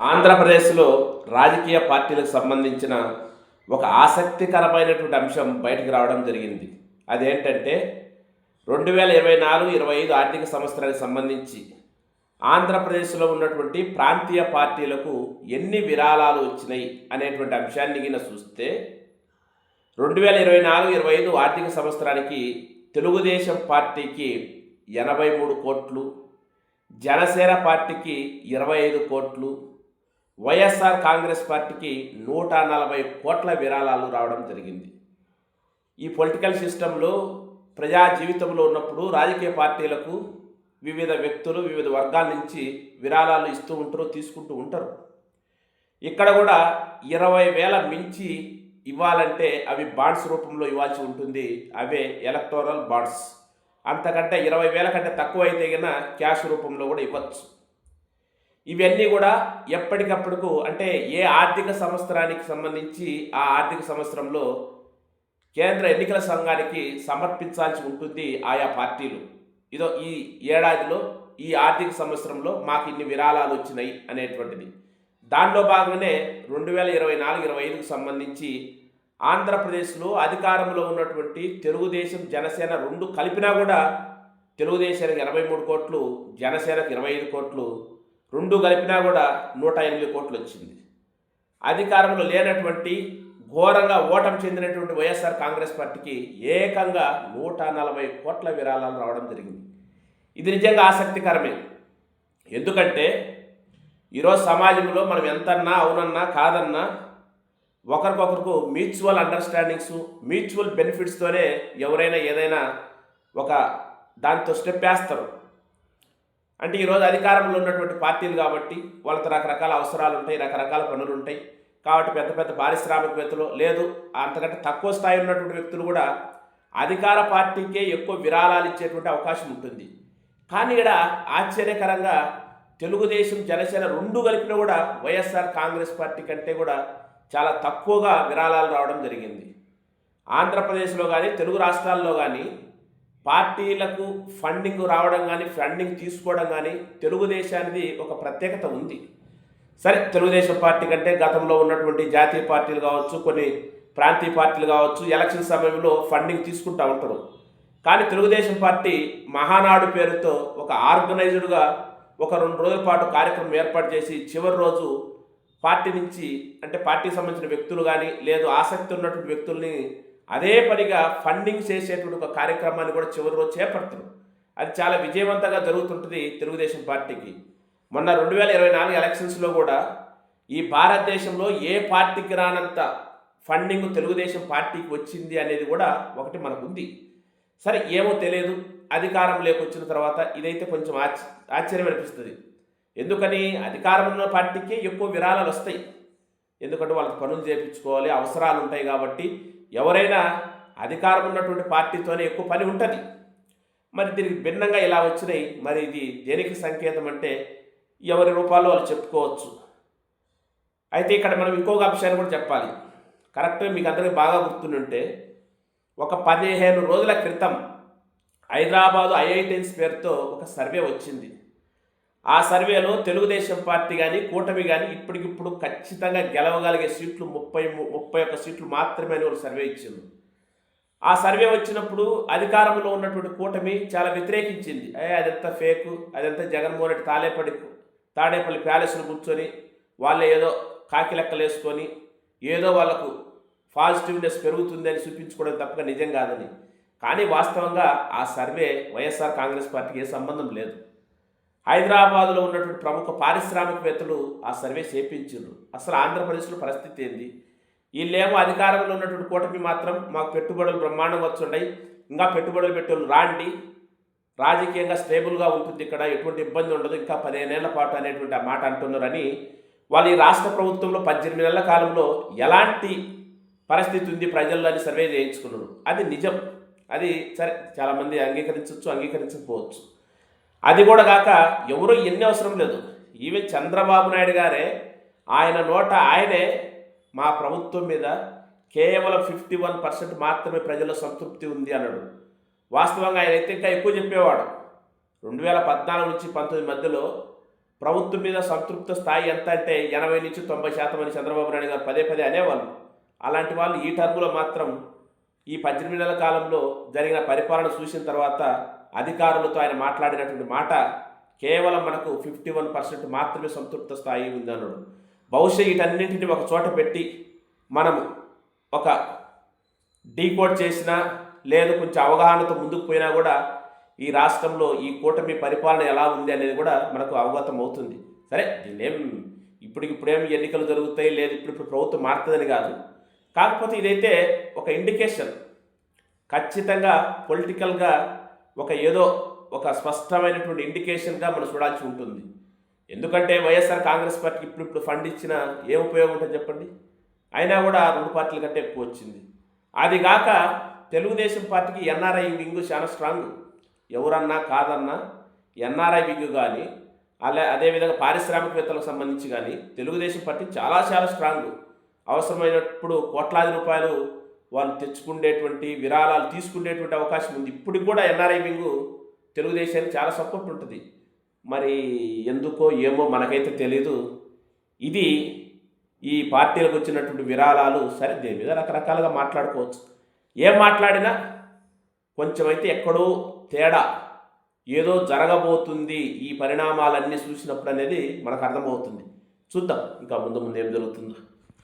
ఆంధ్రప్రదేశ్లో రాజకీయ పార్టీలకు సంబంధించిన ఒక ఆసక్తికరమైనటువంటి అంశం బయటకు రావడం జరిగింది. అదేంటంటే రెండు వేల ఇరవై నాలుగు ఇరవై ఐదు ఆర్థిక సంవత్సరానికి సంబంధించి ఆంధ్రప్రదేశ్లో ఉన్నటువంటి ప్రాంతీయ పార్టీలకు ఎన్ని విరాళాలు వచ్చినాయి అనేటువంటి అంశాన్ని గిన చూస్తే రెండు వేల ఇరవై నాలుగు ఇరవై ఐదు ఆర్థిక సంవత్సరానికి తెలుగుదేశం పార్టీకి ఎనభై మూడు కోట్లు జనసేన పార్టీకి ఇరవై ఐదు కోట్లు వైఎస్ఆర్ కాంగ్రెస్ పార్టీకి నూట నలభై కోట్ల విరాళాలు రావడం జరిగింది. ఈ పొలిటికల్ సిస్టంలో ప్రజా జీవితంలో ఉన్నప్పుడు రాజకీయ పార్టీలకు వివిధ వ్యక్తులు వివిధ వర్గాల నుంచి విరాళాలు ఇస్తూ ఉంటారు తీసుకుంటూ ఉంటారు. ఇక్కడ కూడా ఇరవై వేల మించి ఇవ్వాలంటే అవి బాండ్స్ రూపంలో ఇవ్వాల్సి ఉంటుంది. అవే ఎలక్టోరల్ బాండ్స్. అంతకంటే ఇరవై వేల కంటే తక్కువ అయితే కన్నా క్యాష్ రూపంలో కూడా ఇవ్వచ్చు. ఇవన్నీ కూడా ఎప్పటికప్పుడుకు అంటే ఏ ఆర్థిక సంవత్సరానికి సంబంధించి ఆ ఆర్థిక సంవత్సరంలో కేంద్ర ఎన్నికల సంఘానికి సమర్పించాల్సి ఉంటుంది ఆయా పార్టీలు. ఇదో ఈ ఏడాదిలో ఈ ఆర్థిక సంవత్సరంలో మాకు ఇన్ని విరాళాలు వచ్చినాయి అనేటువంటిది. దానిలో భాగంగానే రెండు వేల ఇరవై నాలుగు ఇరవై ఐదుకు సంబంధించి ఆంధ్రప్రదేశ్లో అధికారంలో ఉన్నటువంటి తెలుగుదేశం జనసేన రెండు కలిపినా కూడా తెలుగుదేశానికి ఎనభై మూడు కోట్లు జనసేనకు ఇరవై ఐదు కోట్లు రెండు కలిపినా కూడా నూట ఎనిమిది కోట్లు వచ్చింది. అధికారంలో లేనటువంటి ఘోరంగా ఓటమి చెందినటువంటి వైఎస్ఆర్ కాంగ్రెస్ పార్టీకి ఏకంగా నూట నలభై కోట్ల విరాళాలు రావడం జరిగింది. ఇది నిజంగా ఆసక్తికరమే. ఎందుకంటే ఈరోజు సమాజంలో మనం ఎంతన్నా అవునన్నా కాదన్నా ఒకరికొకరికి మ్యూచువల్ అండర్స్టాండింగ్స్ మ్యూచువల్ బెనిఫిట్స్తోనే ఎవరైనా ఏదైనా ఒక దాంతో స్టెప్ వేస్తారు. అంటే ఈరోజు అధికారంలో ఉన్నటువంటి పార్టీలు కాబట్టి వాళ్ళతో రకరకాల అవసరాలు ఉంటాయి రకరకాల పనులు ఉంటాయి. కాబట్టి పెద్ద పెద్ద పారిశ్రామికవేత్తలు లేదు అంతకంటే తక్కువ స్థాయి ఉన్నటువంటి వ్యక్తులు కూడా అధికార పార్టీకే ఎక్కువ విరాళాలు ఇచ్చేటువంటి అవకాశం ఉంటుంది. కానీ ఇక్కడ ఆశ్చర్యకరంగా తెలుగుదేశం జనసేన రెండు కలిపిన కూడా వైఎస్ఆర్ కాంగ్రెస్ పార్టీ కంటే కూడా చాలా తక్కువగా విరాళాలు రావడం జరిగింది. ఆంధ్రప్రదేశ్లో కానీ తెలుగు రాష్ట్రాల్లో కానీ పార్టీలకు ఫండింగ్ రావడం కానీ ఫండింగ్ తీసుకోవడం కానీ తెలుగుదేశానికి ఒక ప్రత్యేకత ఉంది. సరే తెలుగుదేశం పార్టీ కంటే గతంలో ఉన్నటువంటి జాతీయ పార్టీలు కావచ్చు కొన్ని ప్రాంతీయ పార్టీలు కావచ్చు ఎలక్షన్ సమయంలో ఫండింగ్ తీసుకుంటూ ఉంటారు. కానీ తెలుగుదేశం పార్టీ మహానాడు పేరుతో ఒక ఆర్గనైజ్డ్గా ఒక రెండు రోజుల పాటు కార్యక్రమం ఏర్పాటు చేసి చివరి రోజు పార్టీ నుంచి అంటే పార్టీకి సంబంధించిన వ్యక్తులు కానీ లేదు ఆసక్తి ఉన్నటువంటి వ్యక్తుల్ని అదే పనిగా ఫండింగ్ చేసేటువంటి ఒక కార్యక్రమాన్ని కూడా చివరి రోజు చేపడతారు అది చాలా విజయవంతంగా జరుగుతుంటుంది తెలుగుదేశం పార్టీకి. మొన్న రెండు వేల ఇరవై నాలుగు ఎలక్షన్స్లో కూడా ఈ భారతదేశంలో ఏ పార్టీకి రానంత ఫండింగ్ తెలుగుదేశం పార్టీకి వచ్చింది అనేది కూడా ఒకటి మనకు ఉంది సరే ఏమో తెలియదు. అధికారం లేకొచ్చిన తర్వాత ఇదైతే కొంచెం ఆశ్చ ఆశ్చర్యం అనిపిస్తుంది. ఎందుకని? అధికారంలో పార్టీకి ఎక్కువ విరాళాలు వస్తాయి. ఎందుకంటే వాళ్ళకి పనులు చేయించుకోవాలి అవసరాలు ఉంటాయి కాబట్టి ఎవరైనా అధికారం ఉన్నటువంటి పార్టీతోనే ఎక్కువ పని ఉంటుంది. మరి దీనికి భిన్నంగా ఇలా వచ్చినాయి. మరి ఇది దేనికి సంకేతం అంటే ఎవరి రూపాల్లో వాళ్ళు చెప్పుకోవచ్చు. అయితే ఇక్కడ మనం ఇంకొక అంశాన్ని కూడా చెప్పాలి. కరెక్ట్గా మీకు అందరికీ బాగా గుర్తుంటే ఒక పదిహేను రోజుల క్రితం హైదరాబాదు ఐఐటిఎన్స్ పేరుతో ఒక సర్వే వచ్చింది. ఆ సర్వేలో తెలుగుదేశం పార్టీ కానీ కూటమి కానీ ఇప్పటికిప్పుడు ఖచ్చితంగా గెలవగలిగే సీట్లు ముప్పై ముప్పై ఒక్క సీట్లు మాత్రమే అని ఒక సర్వే ఇచ్చింది. ఆ సర్వే వచ్చినప్పుడు అధికారంలో ఉన్నటువంటి కూటమి చాలా వ్యతిరేకించింది. ఏ అదంతా ఫేకు అదంతా జగన్మోహన్ రెడ్డి తాలేపడి తాడేపల్లి ప్యాలెస్లో కూర్చొని వాళ్ళే ఏదో కాకి లెక్కలు వేసుకొని ఏదో వాళ్ళకు పాజిటివ్నెస్ పెరుగుతుంది అని చూపించుకోవడం తప్పక నిజం కాదని. కానీ వాస్తవంగా ఆ సర్వే వైఎస్ఆర్ కాంగ్రెస్ పార్టీకి ఏ సంబంధం లేదు. హైదరాబాద్లో ఉన్నటువంటి ప్రముఖ పారిశ్రామికవేత్తలు ఆ సర్వే చేపించారు అసలు ఆంధ్రప్రదేశ్లో పరిస్థితి ఏంది? వీళ్ళేమో అధికారంలో ఉన్నటువంటి కూటమి మాత్రం మాకు పెట్టుబడులు బ్రహ్మాండంగా వచ్చున్నాయి. ఇంకా పెట్టుబడులు పెట్టేవాళ్ళు రాండి. రాజకీయంగా స్టేబుల్గా ఉంటుంది ఇక్కడ. ఎటువంటి ఇబ్బంది ఉండదు. ఇంకా పదిహేనేళ్ళ పాటు అనేటువంటి ఆ మాట అంటున్నారని వాళ్ళు ఈ రాష్ట్ర ప్రభుత్వంలో పద్దెనిమిది నెలల కాలంలో ఎలాంటి పరిస్థితి ఉంది ప్రజల్లో అని సర్వే చేయించుకున్నారు. అది నిజం. అది సరే చాలామంది అంగీకరించవచ్చు అంగీకరించకపోవచ్చు. అది కూడా కాక ఎవరో ఎన్ని అవసరం లేదు. ఈవెన్ చంద్రబాబు నాయుడు గారే ఆయన నోట ఆయనే మా ప్రభుత్వం మీద కేవలం ఫిఫ్టీ వన్ పర్సెంట్ మాత్రమే ప్రజల సంతృప్తి ఉంది అన్నాడు. వాస్తవంగా ఆయన అయితే ఇంకా ఎక్కువ చెప్పేవాడు. రెండు వేల పద్నాలుగు నుంచి పంతొమ్మిది మధ్యలో ప్రభుత్వం మీద సంతృప్త స్థాయి ఎంత అంటే ఎనభై నుంచి తొంభై శాతం అని చంద్రబాబు నాయుడు గారు పదే పదే అనేవాళ్ళు. అలాంటి వాళ్ళు ఈ టర్ములో మాత్రం ఈ పద్దెనిమిది నెలల కాలంలో జరిగిన పరిపాలన చూసిన తర్వాత అధికారులతో ఆయన మాట్లాడినటువంటి మాట కేవలం మనకు ఫిఫ్టీ వన్ పర్సెంట్ మాత్రమే సంతృప్త స్థాయి ఉందన్నాడు బహుశా వీటన్నింటిని ఒక చోట పెట్టి మనం ఒక డీకోడ్ చేసినా లేదు కొంచెం అవగాహనతో ముందుకు పోయినా కూడా ఈ రాష్ట్రంలో ఈ కూటమి పరిపాలన ఎలా ఉంది అనేది కూడా మనకు అవగతం అవుతుంది. సరే దీన్నేం ఇప్పటికిప్పుడేం ఎన్నికలు జరుగుతాయి లేదు ఇప్పుడు ఇప్పుడు ప్రభుత్వం మారుతుందని కాదు. కాకపోతే ఇదైతే ఒక ఇండికేషన్. ఖచ్చితంగా పొలిటికల్గా ఒక ఏదో ఒక స్పష్టమైనటువంటి ఇండికేషన్గా మనం చూడాల్సి ఉంటుంది. ఎందుకంటే వైఎస్ఆర్ కాంగ్రెస్ పార్టీకి ఇప్పుడు ఇప్పుడు ఫండ్ ఇచ్చిన ఏం ఉపయోగం ఉంటుంది చెప్పండి? అయినా కూడా రెండు పార్టీల కంటే ఎక్కువ వచ్చింది. అది కాక తెలుగుదేశం పార్టీకి ఎన్ఆర్ఐ వింగ్ చాలా స్ట్రాంగ్ ఎవరన్నా కాదన్నా ఎన్ఆర్ఐ వింగ్ కానీ అలా అదేవిధంగా పారిశ్రామికవేత్తలకు సంబంధించి కానీ తెలుగుదేశం పార్టీ చాలా చాలా స్ట్రాంగ్ అవసరమైనప్పుడు కోట్లాది రూపాయలు వాళ్ళు తెచ్చుకునేటువంటి విరాళాలు తీసుకునేటువంటి అవకాశం ఉంది. ఇప్పటికి కూడా ఎన్ఆర్ఐ వింగ్ తెలుగుదేశానికి చాలా సపోర్ట్ ఉంటుంది. మరి ఎందుకో ఏమో మనకైతే తెలీదు. ఇది ఈ పార్టీలకు వచ్చినటువంటి విరాళాలు సరే దేని మీద రకరకాలుగా మాట్లాడుకోవచ్చు. ఏం మాట్లాడినా కొంచెమైతే ఎక్కడో తేడా ఏదో జరగబోతుంది ఈ పరిణామాలన్నీ చూసినప్పుడు అనేది మనకు అర్థమవుతుంది. చూద్దాం ఇంకా ముందు ముందు ఏం జరుగుతుందో.